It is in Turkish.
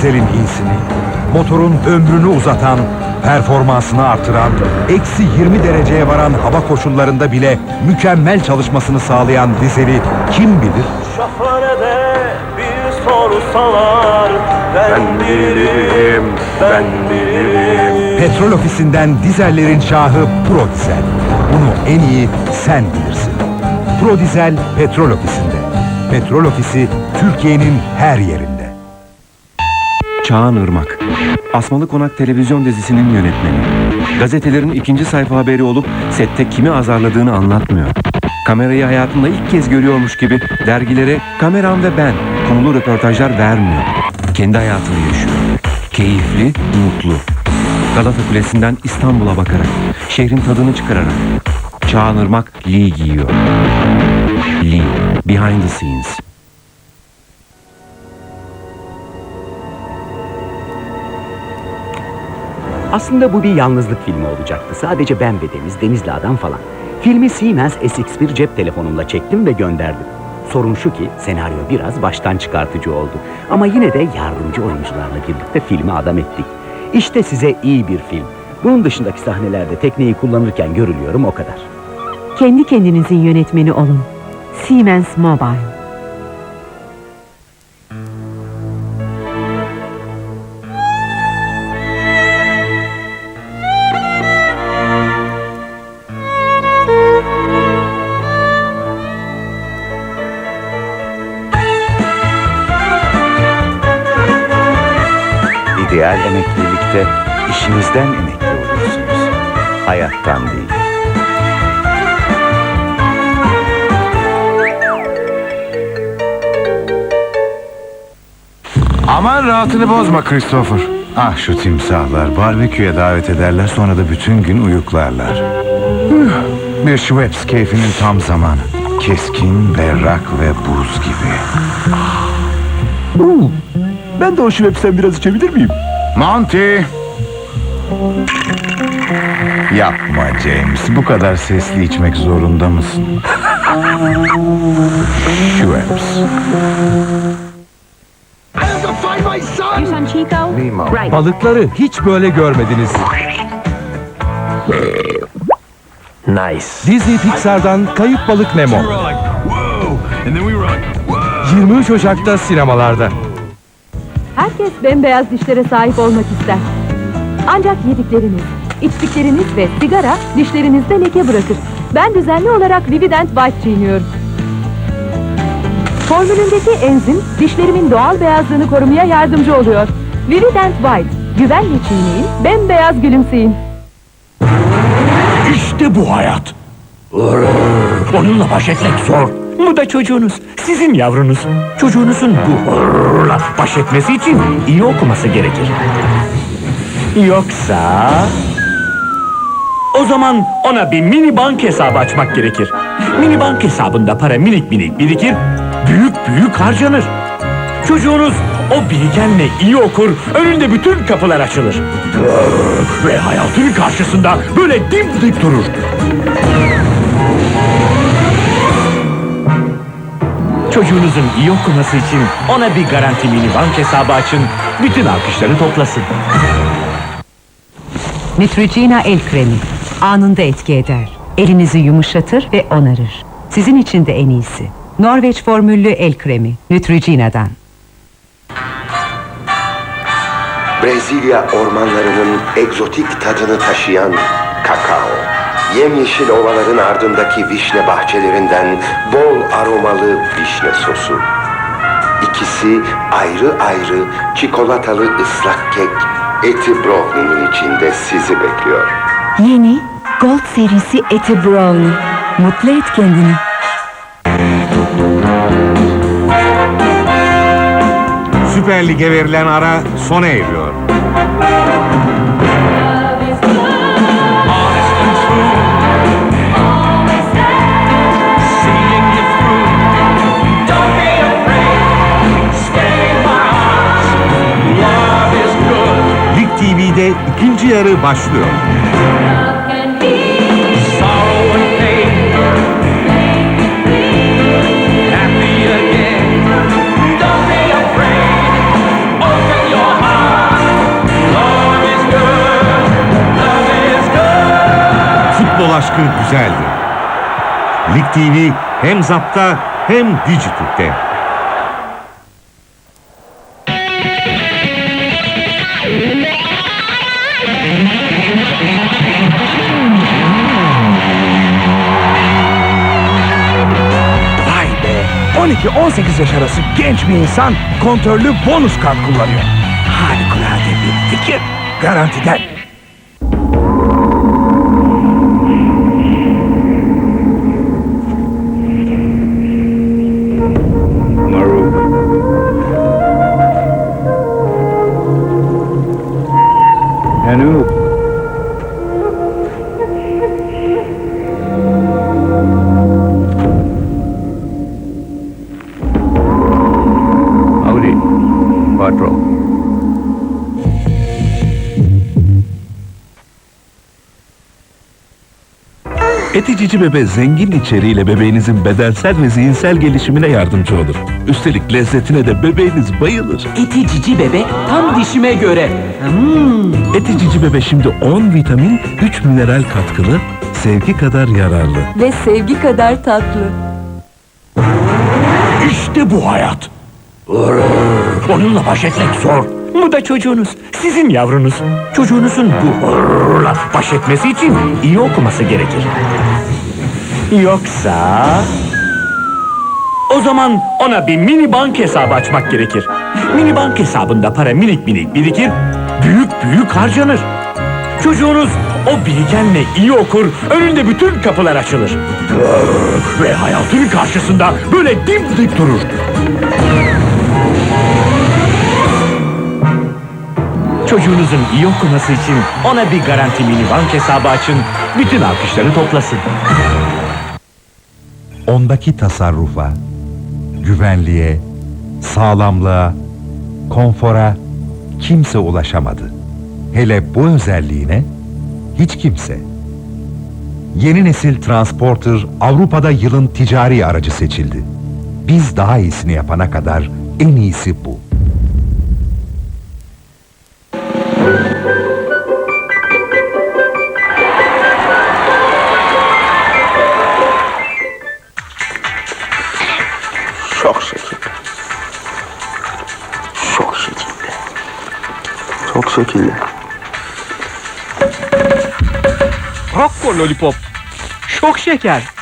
dizelin iyisini, motorun ömrünü uzatan, performansını artıran, eksi 20 dereceye varan hava koşullarında bile mükemmel çalışmasını sağlayan dizeli kim bilir? Şahanede bir sorsalar ben bilirim, ben bilirim. Petrol ofisinden dizellerin şahı Pro Dizel. Bunu en iyi sen bilirsin. Pro Dizel Petrol ofisinde. Petrol ofisi Türkiye'nin her yerinde. Çağan Irmak. Asmalı Konak televizyon dizisinin yönetmeni. Gazetelerin ikinci sayfa haberi olup sette kimi azarladığını anlatmıyor. Kamerayı hayatında ilk kez görüyormuş gibi dergilere kameram ve ben konulu röportajlar vermiyor. Kendi hayatını yaşıyor. Keyifli, mutlu. Galata Kulesi'nden İstanbul'a bakarak, şehrin tadını çıkararak. Çağan Irmak Lee giyiyor. Lee, behind the scenes. Aslında bu bir yalnızlık filmi olacaktı. Sadece ben ve Deniz, Denizli adam falan. Filmi Siemens SX1 cep telefonumla çektim ve gönderdim. Sorun şu ki senaryo biraz baştan çıkartıcı oldu. Ama yine de yardımcı oyuncularla birlikte filmi adam ettik. İşte size iyi bir film. Bunun dışındaki sahnelerde tekneyi kullanırken görülüyorum o kadar. Kendi kendinizin yönetmeni olun. Siemens Mobile. İdeal emeklilikte işinizden emekli olursunuz. Hayattan değil. Aman rahatını bozma Christopher. Ah şu timsahlar barbeküye davet ederler sonra da bütün gün uyuklarlar. Bir Schweppes keyfinin tam zamanı. Keskin, berrak ve buz gibi. Ben de o Schweppes'ten biraz içebilir miyim? Monty! Yapma James, bu kadar sesli içmek zorunda mısın? Schweppes. Balıkları hiç böyle görmediniz. Nice. Disney Pixar'dan Kayıp Balık Nemo. 23 Ocak'ta sinemalarda. Herkes bembeyaz dişlere sahip olmak ister. Ancak yedikleriniz, içtikleriniz ve sigara dişlerinizde leke bırakır. Ben düzenli olarak Vivident White çiğniyorum. Formülündeki enzim dişlerimin doğal beyazlığını korumaya yardımcı oluyor. Vivident White, güvenle çiğneyin, bembeyaz gülümseyin. İşte bu hayat. Onunla baş etmek zor. Bu da çocuğunuz. Sizin yavrunuz. Çocuğunuzun bu hırla baş etmesi için iyi okuması gerekir. Yoksa... O zaman ona bir mini bank hesabı açmak gerekir. Mini bank hesabında para minik minik birikir, büyük büyük harcanır. Çocuğunuz o birikenle iyi okur, önünde bütün kapılar açılır. Ve hayatın karşısında böyle dimdik durur. Çocuğunuzun iyi okuması için ona bir garanti mini bank hesabı açın, bütün alkışları toplasın. Neutrogena el kremi. Anında etki eder. Elinizi yumuşatır ve onarır. Sizin için de en iyisi. Norveç formüllü el kremi. Neutrogena'dan. Brezilya ormanlarının egzotik tadını taşıyan kakao. Yemyeşil ovaların ardındaki vişne bahçelerinden bol aromalı vişne sosu. İkisi ayrı ayrı çikolatalı ıslak kek eti brownie'nin içinde sizi bekliyor. Yeni Gold serisi eti brownie. Mutlu et kendini. Süper Lig'e verilen ara sona eriyor. başlıyor. Futbol aşkı güzeldi. Lig TV hem zapta hem Digitürk'te. 12-18 yaş arası genç bir insan kontörlü bonus kart kullanıyor. Harikulade bir fikir. Garantiden. Quattro. Eti Cici Bebe zengin içeriğiyle bebeğinizin bedensel ve zihinsel gelişimine yardımcı olur. Üstelik lezzetine de bebeğiniz bayılır. Eti cici bebe tam dişime göre. Eti Cici Bebe şimdi 10 vitamin, 3 mineral katkılı, sevgi kadar yararlı. Ve sevgi kadar tatlı. İşte bu hayat. Onunla baş etmek zor. Bu da çocuğunuz. Sizin yavrunuz. Çocuğunuzun bu hırla baş etmesi için iyi okuması gerekir. Yoksa... O zaman ona bir mini bank hesabı açmak gerekir. Mini bank hesabında para minik minik birikir, büyük büyük harcanır. Çocuğunuz o birikenle iyi okur, önünde bütün kapılar açılır. Ve hayatın karşısında böyle dimdik durur. Çocuğunuzun iyi okuması için ona bir garanti mini bank hesabı açın, bütün alkışları toplasın. Ondaki tasarrufa, güvenliğe, sağlamlığa, konfora kimse ulaşamadı. Hele bu özelliğine hiç kimse. Yeni nesil Transporter Avrupa'da yılın ticari aracı seçildi. Biz daha iyisini yapana kadar en iyisi bu. Çok şekilli. Çok şekilli. Çok şekilli. Rocco Lollipop. Çok şeker.